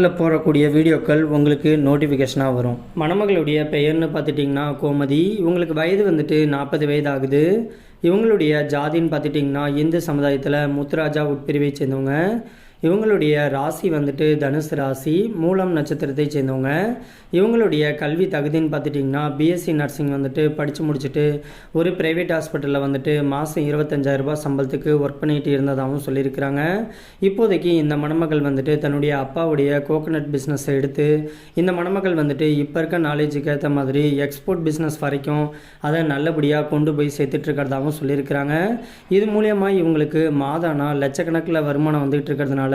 சேனலில் போடக்கூடிய வீடியோக்கள் உங்களுக்கு நோட்டிஃபிகேஷனாக வரும். மணமகளுடைய பெயர்னு பார்த்துட்டிங்கன்னா கோமதி. இவங்களுக்கு வயது வந்துட்டு நாற்பது வயது ஆகுது இவங்களுடைய ஜாதின்னு பார்த்துட்டிங்கன்னா இந்து சமுதாயத்தில் முத்துராஜா உட்பிரிவை சேர்ந்தவங்க. இவங்களுடைய ராசி வந்துட்டு தனுசு ராசி மூலம் நட்சத்திரத்தை சேர்ந்தவங்க. இவங்களுடைய கல்வி தகுதின்னு பார்த்துட்டிங்கன்னா பிஎஸ்சி நர்சிங் வந்துட்டு படித்து முடிச்சுட்டு ஒரு ப்ரைவேட் ஹாஸ்பிட்டலில் வந்துட்டு மாதம் இருபத்தஞ்சாயிரம் ரூபாய் சம்பளத்துக்கு ஒர்க் பண்ணிட்டு இருந்ததாகவும் சொல்லியிருக்கிறாங்க. இப்போதைக்கு இந்த மணமகள் வந்துட்டு தன்னுடைய அப்பாவுடைய கோகனட் பிஸ்னஸை எடுத்து இந்த மணமகள் வந்துட்டு இப்போ இருக்க நாலேஜுக்கு ஏற்ற மாதிரி எக்ஸ்போர்ட் பிஸ்னஸ் வரைக்கும் அதை நல்லபடியாக கொண்டு போய் சேர்த்துட்டு இருக்கிறதாகவும் சொல்லியிருக்கிறாங்க. இது மூலியமாக இவங்களுக்கு மாதானா லட்சக்கணக்கில் வருமானம் வந்துகிட்டு இருக்கிறதுனால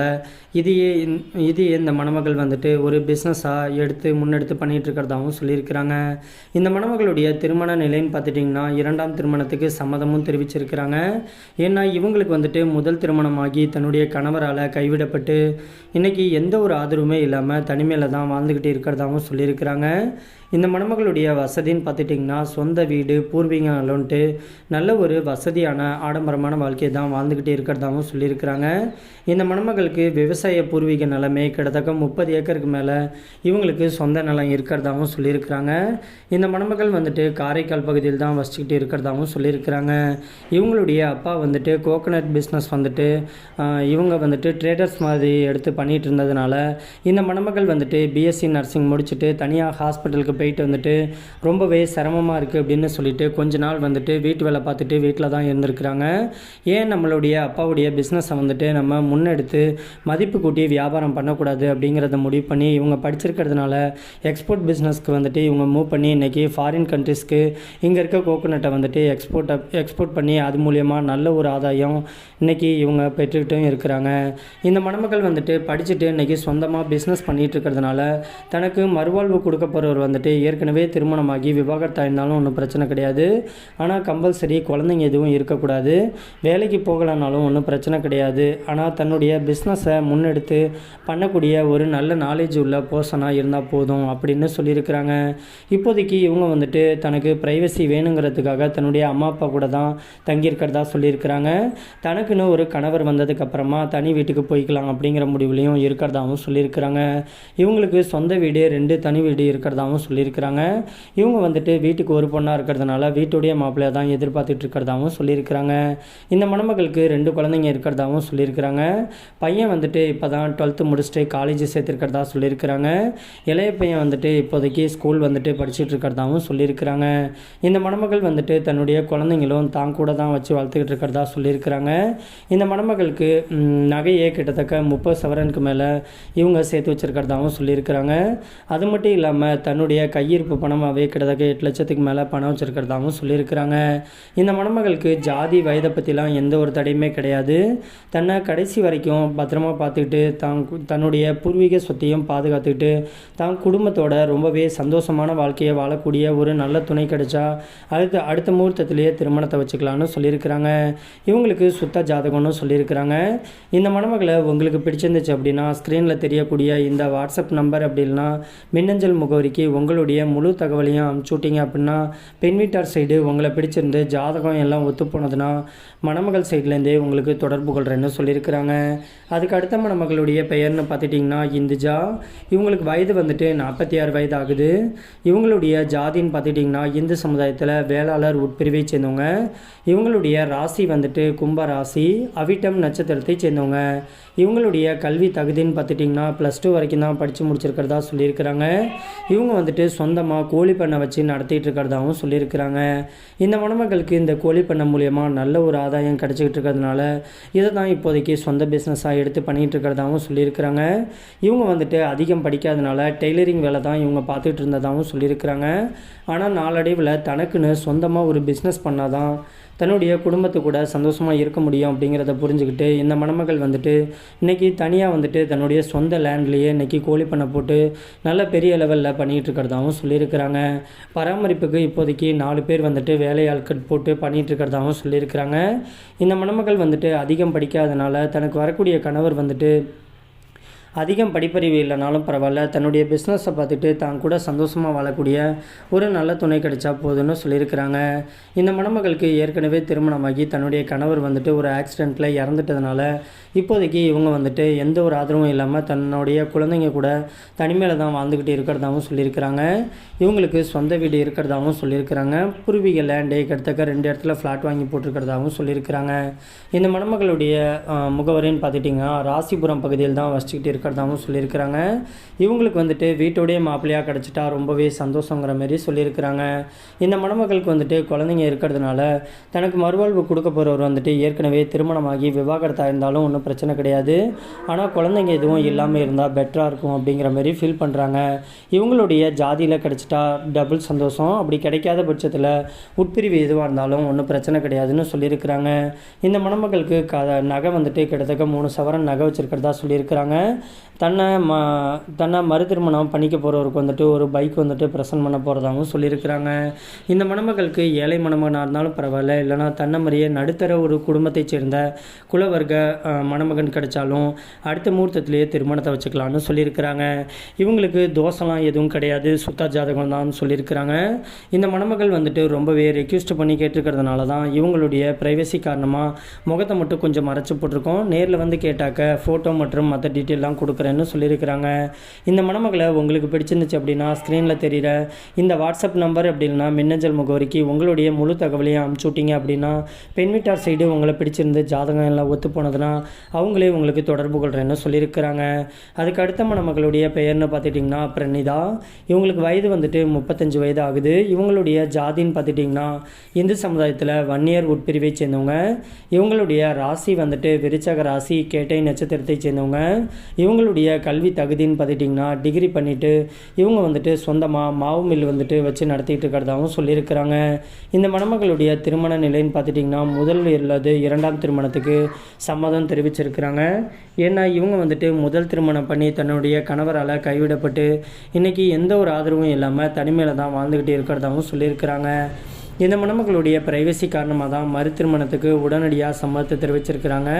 இதையே இந்த- இந்த மணமகள் வந்துட்டு ஒரு பிஸ்னஸாக எடுத்து முன்னெடுத்து பண்ணிட்டு இருக்கிறதாகவும் சொல்லியிருக்கிறாங்க. இந்த மணமகளுடைய திருமண நிலைன்னு பார்த்துட்டிங்கன்னா இரண்டாம் திருமணத்துக்கு சம்மதமும் தெரிவிச்சிருக்கிறாங்க. ஏன்னா இவங்களுக்கு வந்துட்டு முதல் திருமணமாகி தன்னுடைய கணவரால் கைவிடப்பட்டு இன்னைக்கு எந்த ஒரு ஆதரவுமே இல்லாமல் தனிமையில் தான் வாழ்ந்துக்கிட்டு இருக்கிறதாகவும் சொல்லியிருக்கிறாங்க. இந்த மணமகளுடைய வசதின்னு பார்த்துட்டிங்கன்னா சொந்த வீடு பூர்வீகம் நல்ல ஒரு வசதியான ஆடம்பரமான வாழ்க்கையை தான் வாழ்ந்துக்கிட்டு இருக்கிறதாகவும் சொல்லியிருக்கிறாங்க. இந்த மணமகள் இவங்களுக்கு விவசாய பூர்வீக நிலமே கிட்டத்தட்ட முப்பது ஏக்கருக்கு மேலே இவங்களுக்கு சொந்த நிலம் இருக்கிறதாகவும் சொல்லியிருக்கிறாங்க. இந்த மணமகள் வந்துட்டு காரைக்கால் பகுதியில் தான் வசிச்சுக்கிட்டு இருக்கிறதாகவும் சொல்லியிருக்கிறாங்க. இவங்களுடைய அப்பா வந்துட்டு கோகனட் பிஸ்னஸ் வந்துட்டு இவங்க வந்துட்டு ட்ரேடர்ஸ் மாதிரி எடுத்து பண்ணிகிட்டு இருந்ததுனால இந்த மணமகள் வந்துட்டு பிஎஸ்சி நர்சிங் முடிச்சுட்டு தனியாக ஹாஸ்பிட்டலுக்கு போயிட்டு வந்துட்டு ரொம்பவே சிரமமாக இருக்குது அப்படின்னு சொல்லிட்டு கொஞ்ச நாள் வந்துட்டு வீட்டு வேலை பார்த்துட்டு வீட்டில் தான் இருந்திருக்கிறாங்க. ஏன் நம்மளுடைய அப்பாவுடைய பிஸ்னஸை வந்துட்டு நம்ம முன்னெடுத்து மதிப்பு கூட்டி வியாபாரம் பண்ணக்கூடாது அப்படிங்கிறத முடிவு பண்ணி இவங்க படிச்சிருக்கிறதுனால எக்ஸ்போர்ட் பிஸ்னஸ்க்கு வந்துட்டு இவங்க மூவ் பண்ணி இன்றைக்கி ஃபாரின் கண்ட்ரிஸ்க்கு இங்கே இருக்க கோகோனட்டை வந்துட்டு எக்ஸ்போர்ட் எக்ஸ்போர்ட் பண்ணி அது மூலயமா நல்ல ஒரு ஆதாயம் இன்றைக்கி இவங்க பெற்றுக்கிட்டும் இருக்கிறாங்க. இந்த மணமக்கள் வந்துட்டு படிச்சுட்டு இன்றைக்கி சொந்தமாக பிஸ்னஸ் பண்ணிகிட்டு இருக்கிறதுனால தனக்கு மறுவாழ்வு கொடுக்க போகிறவர் வந்துட்டு ஏற்கனவே திருமணமாகி விவாகரத்தாயிருந்தாலும் ஒன்றும் பிரச்சனை கிடையாது. ஆனால் கம்பல்சரி குழந்தைங்க எதுவும் இருக்கக்கூடாது. வேலைக்கு போகலைனாலும் ஒன்றும் பிரச்சனை கிடையாது. ஆனால் தன்னுடைய பிஸ்னஸ் பிஸ்னஸை முன்னெடுத்து பண்ணக்கூடிய ஒரு நல்ல நாலேஜ் உள்ள பர்சனாக இருந்தால் போதும் அப்படின்னு சொல்லியிருக்கிறாங்க. இப்போதைக்கு இவங்க வந்துட்டு தனக்கு ப்ரைவசி வேணுங்கிறதுக்காக தன்னுடைய அம்மா அப்பா கூட தான் தங்கியிருக்கிறதா சொல்லியிருக்கிறாங்க. தனக்குன்னு ஒரு கணவர் வந்ததுக்கப்புறமா தனி வீட்டுக்கு போய்க்கலாம் அப்படிங்கிற முடிவுலையும் இருக்கிறதாகவும் சொல்லியிருக்கிறாங்க. இவங்களுக்கு சொந்த வீடு ரெண்டு தனி வீடு இருக்கிறதாகவும் சொல்லியிருக்கிறாங்க. இவங்க வந்துட்டு வீட்டுக்கு ஒரு பொண்ணாக இருக்கிறதுனால வீட்டுடைய மாப்பிள்ளையை தான் எதிர்பார்த்துட்டு இருக்கிறதாகவும் சொல்லியிருக்கிறாங்க. இந்த மணமகளுக்கு ரெண்டு குழந்தைங்க இருக்கிறதாகவும் சொல்லியிருக்கிறாங்க. பையன் பையன் வந்துட்டு இப்போ தான் டுவெல்த்து முடிச்சுட்டு காலேஜ் சேர்த்துருக்கிறதா சொல்லியிருக்கிறாங்க. இளைய பையன் வந்துட்டு இப்போதைக்கு ஸ்கூல் வந்துட்டு படிச்சுட்டு இருக்கிறதாவும் சொல்லியிருக்கிறாங்க. இந்த மணமகள் வந்துட்டு தன்னுடைய குழந்தைங்களும் தான் கூட தான் வச்சு வளர்த்துக்கிட்டு இருக்கிறதா சொல்லியிருக்கிறாங்க. இந்த மணமகளுக்கு நகையே கிட்டத்தட்ட முப்பது சவரனுக்கு மேலே இவங்க சேர்த்து வச்சிருக்கிறதாவும் சொல்லியிருக்கிறாங்க. அது மட்டும் இல்லாமல் தன்னுடைய கையிருப்பு பணமாகவே கிட்டத்தட்ட எட்டு லட்சத்துக்கு மேலே பணம் வச்சிருக்கிறதாவும் சொல்லியிருக்கிறாங்க. இந்த மணமகளுக்கு ஜாதி வயதை பற்றிலாம் எந்த ஒரு தடையுமே கிடையாது. தன்னை கடைசி வரைக்கும் பத்திரமா பார்த்துக்கிட்டு தான் தன்னுடைய பூர்வீக சொத்தையும் பாதுகாத்துக்கிட்டு தான் குடும்பத்தோட ரொம்பவே சந்தோஷமான வாழ்க்கையை வாழக்கூடிய ஒரு நல்ல துணை கிடைச்சா அடுத்த அடுத்த முகூர்த்தத்திலேயே திருமணத்தை வச்சுக்கலாம்னு சொல்லியிருக்கிறாங்க. இவங்களுக்கு சுத்த ஜாதகம்னு சொல்லியிருக்கிறாங்க. இந்த மணமகளை உங்களுக்கு பிடிச்சிருந்துச்சு அப்படின்னா ஸ்க்ரீனில் தெரியக்கூடிய இந்த வாட்ஸ்அப் நம்பர் அப்படி இல்லைன்னா மின்னஞ்சல் முகவரிக்கு உங்களுடைய முழு தகவலையும் அனுப்பிச்சு விட்டீங்க அப்படின்னா பெண் வீட்டார் சைடு உங்களை பிடிச்சிருந்து ஜாதகம் எல்லாம் ஒத்து போனதுன்னா மணமகள் சைட்லேருந்தே உங்களுக்கு தொடர்பு கொள்கிறேன்னு சொல்லியிருக்கிறாங்க. அதுக்கு அடுத்த மணமகளுடைய பெயர்னு பார்த்துட்டிங்கன்னா இந்துஜா. இவங்களுக்கு வயது வந்துட்டு நாற்பத்தி ஆறு வயது ஆகுது இவங்களுடைய ஜாதின்னு பார்த்துட்டிங்கன்னா இந்து சமுதாயத்தில் வேளாளர் உட்பிரிவை சேர்ந்தவங்க. இவங்களுடைய ராசி வந்துட்டு கும்ப ராசி அவிட்டம் நட்சத்திரத்தை சேர்ந்தவங்க. இவங்களுடைய கல்வி தகுதின்னு பார்த்துட்டிங்கன்னா ப்ளஸ் டூ வரைக்கும் தான் படித்து முடிச்சிருக்கிறதா சொல்லியிருக்கிறாங்க. இவங்க வந்துட்டு சொந்தமாக கோழி பண்ணை வச்சு நடத்திட்டு இருக்கிறதாகவும் சொல்லியிருக்கிறாங்க. இந்த மணமகளுக்கு இந்த கோழி பண்ணை மூலியமாக நல்ல ஒரு ஆதாயம் கிடச்சிக்கிட்டு இருக்கிறதுனால இதை தான் இப்போதைக்கு சொந்த பிஸ்னஸாக எடுத்து பண்ணிகிட்டு இருக்கிறதாகவும் சொல்லியிருக்கிறாங்க. இவங்க வந்துட்டு அதிகம் படிக்காதனால டெய்லரிங் வேலை தான் இவங்க பார்த்துட்டு இருந்ததாகவும் சொல்லியிருக்கிறாங்க. ஆனால் நாளடைவில் தனக்குன்னு சொந்தமாக ஒரு பிஸ்னஸ் பண்ணாதான் தன்னுடைய குடும்பத்து கூட சந்தோஷமாக இருக்க முடியும் அப்படிங்கிறத புரிஞ்சுக்கிட்டு இந்த மணமகள் வந்துட்டு இன்றைக்கி தனியாக வந்துட்டு தன்னுடைய சொந்த லேண்ட்லேயே இன்றைக்கி கோழி பண்ணை போட்டு நல்ல பெரிய லெவலில் பண்ணிகிட்டு இருக்கிறதாகவும் சொல்லியிருக்கிறாங்க. பராமரிப்புக்கு இப்போதைக்கு நாலு பேர் வந்துட்டு வேலையாட்கள் போட்டு பண்ணிகிட்டு இருக்கிறதாகவும் சொல்லியிருக்கிறாங்க. இந்த மணமகள் வந்துட்டு அதிகம் படிக்காதனால தனக்கு வரக்கூடிய கணவர் வந்துட்டு அதிகம் படிப்பறிவு இல்லைனாலும் பரவாயில்ல. தன்னுடைய பிஸ்னஸை பார்த்துட்டு தான் கூட சந்தோஷமாக வாழக்கூடிய ஒரு நல்ல துணை கிடைச்சா போதும்னு சொல்லியிருக்கிறாங்க. இந்த மணமகளுக்கு ஏற்கனவே திருமணமாகி தன்னுடைய கணவர் வந்துட்டு ஒரு ஆக்சிடெண்ட்டில் இறந்துட்டதுனால இப்போதைக்கு இவங்க வந்துட்டு எந்த ஒரு ஆதரவும் இல்லாமல் தன்னுடைய குழந்தைங்க கூட தனிமையில் தான் வாழ்ந்துக்கிட்டு இருக்கிறதாகவும் சொல்லியிருக்கிறாங்க. இவங்களுக்கு சொந்த வீடு இருக்கிறதாகவும் சொல்லியிருக்கிறாங்க. பூர்வீக லேண்டு கிட்டத்தட்ட ரெண்டு இடத்துல ஃப்ளாட் வாங்கி போட்டிருக்கிறதாகவும் சொல்லியிருக்கிறாங்க. இந்த மணமகளுடைய முகவரின்னு பார்த்துட்டிங்கன்னா ராசிபுரம் பகுதியில் தான் வசிச்சுக்கிட்டு இருக்கிறதாகவும் சொல்லியிருக்கிறாங்க. இவங்களுக்கு வந்துட்டு வீட்டோடைய மாப்பிள்ளையாக கிடச்சிட்டா ரொம்பவே சந்தோஷங்கிற மாரி சொல்லியிருக்கிறாங்க. இந்த மணமகளுக்கு வந்துட்டு குழந்தைங்க இருக்கிறதுனால தனக்கு மறுவாழ்வு கொடுக்க போகிறவர் வந்துட்டு ஏற்கனவே திருமணமாகி விவாகரத்தாக இருந்தாலும் ஒன்றும் பிரச்சனை கிடையாது. ஆனால் குழந்தைங்க எதுவும் இல்லாமல் இருந்தால் பெட்டராக இருக்கும் அப்படிங்கிற மாரி ஃபீல் பண்ணுறாங்க இவங்களுடைய ஜாதியில் கிடச்சிட்டா டபுள் சந்தோஷம். அப்படி கிடைக்காத பட்சத்தில் உட்பிரிவு எதுவாக இருந்தாலும் ஒன்றும் பிரச்சனை கிடையாதுன்னு சொல்லியிருக்கிறாங்க. இந்த மணமகளுக்கு க நகை வந்துட்டு கிட்டத்தட்ட மூணு சவரன் நகை வச்சுருக்கிறதா சொல்லியிருக்கிறாங்க. தன்னை ம தன்னை மறு திருமணம் பண்ணிக்க போகிறவருக்கு வந்துட்டு ஒரு பைக் வந்துட்டு ப்ரெசன்ட் பண்ண போகிறதாகவும் சொல்லியிருக்கிறாங்க. இந்த மணமகளுக்கு ஏழை மணமகனாக இருந்தாலும் பரவாயில்ல. இல்லைனா தன்னை மாதிரியே நடுத்தர ஒரு குடும்பத்தைச் சேர்ந்த குலவர்க்க மணமகன் கிடைச்சாலும் அடுத்த முகூர்த்தத்திலேயே திருமணத்தை வச்சுக்கலாம்னு சொல்லியிருக்கிறாங்க. இவங்களுக்கு தோசைலாம் எதுவும் கிடையாது. சுத்தா ஜாதகம் தான் சொல்லியிருக்கிறாங்க. இந்த மணமகள் வந்துட்டு ரொம்பவே ரெக்யூஸ்ட் பண்ணி கேட்டிருக்கிறதுனால தான் இவங்களுடைய ப்ரைவசி காரணமாக முகத்தை மட்டும் கொஞ்சம் மறைச்சி போட்டிருக்கோம். நேரில் வந்து கேட்டாக்க ஃபோட்டோ மற்றும் மற்ற டீட்டெயிலாம் கொடுக்குறேன்னு சொல்லியிருக்கிறாங்க. இந்த மணமகளை உங்களுக்கு பிடிச்சிருந்துச்சு அப்படின்னா ஸ்க்ரீனில் தெரிகிற இந்த வாட்ஸ்அப் நம்பர் அப்படின்னா மின்னஞ்சல் முகவரிக்கு உங்களுடைய முழு தகவலையும் அமுச்சு விட்டீங்க அப்படின்னா பெண் வீட்டார் சைடு உங்களை பிடிச்சிருந்து ஜாதகம் எல்லாம் ஒத்து போனதுன்னா அவங்களே உங்களுக்கு தொடர்பு கொள்கிறேன்னு சொல்லியிருக்கிறாங்க. அதுக்கு அடுத்த மணமகளுடைய பெயர்னு பார்த்துட்டிங்கன்னா பிரணிதா. இவங்களுக்கு வயது வந்துட்டு முப்பத்தஞ்சு வயது ஆகுது. இவங்களுடைய ஜாதின்னு பார்த்துட்டிங்கன்னா இந்து சமுதாயத்தில் வன்னியர் உட்பிரிவை சேர்ந்தவங்க. இவங்களுடைய ராசி வந்துட்டு விருச்சக ராசி கேட்டை நட்சத்திரத்தை சேர்ந்தவங்க. இவங்களுடைய கல்வி தகுதின்னு பார்த்துட்டிங்கன்னா டிகிரி பண்ணிவிட்டு இவங்க வந்துட்டு சொந்தமாக மாவு மில் வந்துட்டு வச்சு நடத்திட்டு இருக்கிறதாகவும் சொல்லியிருக்கிறாங்க. இந்த மணமகளுடைய திருமண நிலைன்னு பார்த்துட்டிங்கன்னா முதல் அல்லது இரண்டாம் திருமணத்துக்கு சம்மதம் தெரிவிச்சிருக்கிறாங்க. ஏன்னா இவங்க வந்துட்டு முதல் திருமணம் பண்ணி தன்னுடைய கணவரால் கைவிடப்பட்டு இன்றைக்கி எந்த ஒரு ஆதரவும் இல்லாமல் தனிமையில் தான் வாழ்ந்துக்கிட்டு இருக்கிறதாகவும் சொல்லியிருக்கிறாங்க. இந்த மணமக்களுடைய பிரைவசி காரணமாக தான் மறு திருமணத்துக்கு உடனடியாக சம்மதத்தை தெரிவிச்சிருக்கிறாங்க.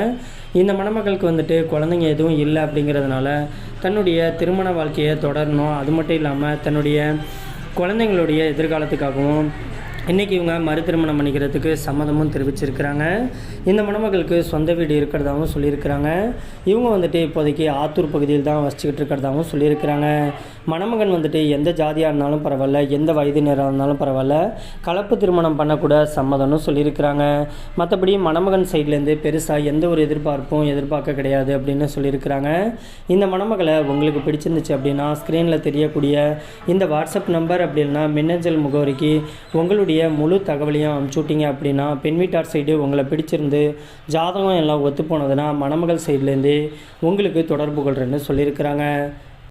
இந்த மணமகளுக்கு வந்துட்டு குழந்தைங்க எதுவும் இல்லை அப்படிங்கிறதுனால தன்னுடைய திருமண வாழ்க்கையை தொடரணும். அது மட்டும் இல்லாமல் தன்னுடைய குழந்தைங்களுடைய எதிர்காலத்துக்காகவும் இன்றைக்கி இவங்க மறு திருமணம் பண்ணிக்கிறதுக்கு சம்மதமும் தெரிவிச்சிருக்கிறாங்க. இந்த மணமகளுக்கு சொந்த வீடு இருக்கிறதாகவும் சொல்லியிருக்கிறாங்க. இவங்க வந்துட்டு இப்போதைக்கு ஆத்தூர் பகுதியில் தான் வசிச்சுக்கிட்டு இருக்கிறதாகவும் சொல்லியிருக்கிறாங்க. மணமகன் வந்துட்டு எந்த ஜாதியாக இருந்தாலும் பரவாயில்ல எந்த வயதினராக இருந்தாலும் பரவாயில்ல கலப்பு திருமணம் பண்ணக்கூட சம்மதம்னு சொல்லியிருக்கிறாங்க. மற்றபடி மணமகன் சைட்லேருந்து பெருசாக எந்த ஒரு எதிர்பார்ப்பும் எதிர்பார்க்க கிடையாது அப்படின்னு சொல்லியிருக்கிறாங்க. இந்த மணமகளை உங்களுக்கு பிடிச்சிருந்துச்சு அப்படின்னா ஸ்க்ரீனில் தெரியக்கூடிய இந்த வாட்ஸ்அப் நம்பர் அப்படின்னா மின்னஞ்சல் முகவரிக்கு உங்களுடைய முழு தகவலையும் அனுப்பிச்சு விட்டீங்க அப்படின்னா பெண் வீட்டார் சைடு உங்களை பிடிச்சிருந்து ஜாதகம் எல்லாம் ஒத்து போனதுன்னா மணமகள் சைட்லேருந்து உங்களுக்கு தொடர்பு கொள்கிறேன்னு சொல்லியிருக்கிறாங்க.